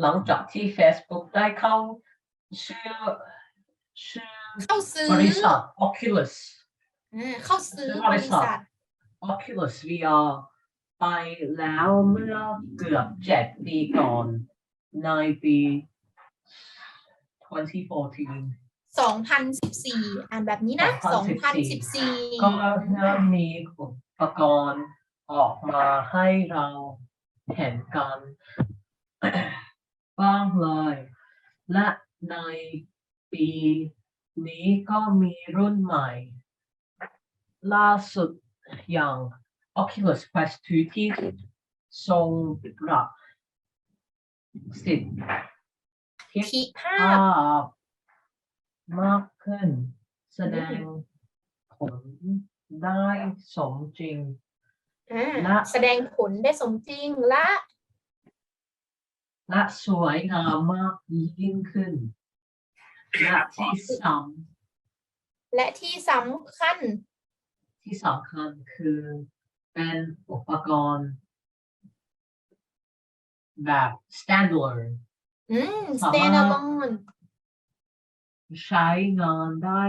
หลังจากที่ Facebook ได้เข้าชื่อชื่อเข้าซื้อบริษัท Oculus อ่าเข้าซื้อซื้อบริริษัทษัท Oculus VR ไปแล้วเมื่อเกือบเจ็ดปีก่อนในปี 2014 2014 อ่านแบบนี้นะ 2014 ก็เริ่มมีอุปกรณ์ออกมาให้เราเห็นกัน บ้างเลย และในปีนี้ก็มีรุ่นใหม่ ล่าสุดอย่าง Oculus Quest 2 ที่ทรงปรับสิทธิทิภาภาพพมากขึ้น แสดงผลได้สมจริง อ่าและ แสดงผลได้สมจริงและ และสวยงามมากยิ่งขึ้น และที่สและที่สำคัญำที่สำคัญคือเป็นอุปกรณ์แบบ standalone อืมสามารถ stand alone ใช้งานได้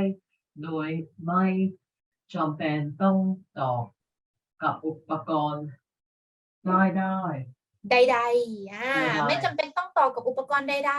โดยไม่จำเป็นต้องต่อกับอุปกรณ์ได้ได้ ใดๆอ่าใดๆไม่จำเป็นต้องต่อกับอุปกรณ์ใด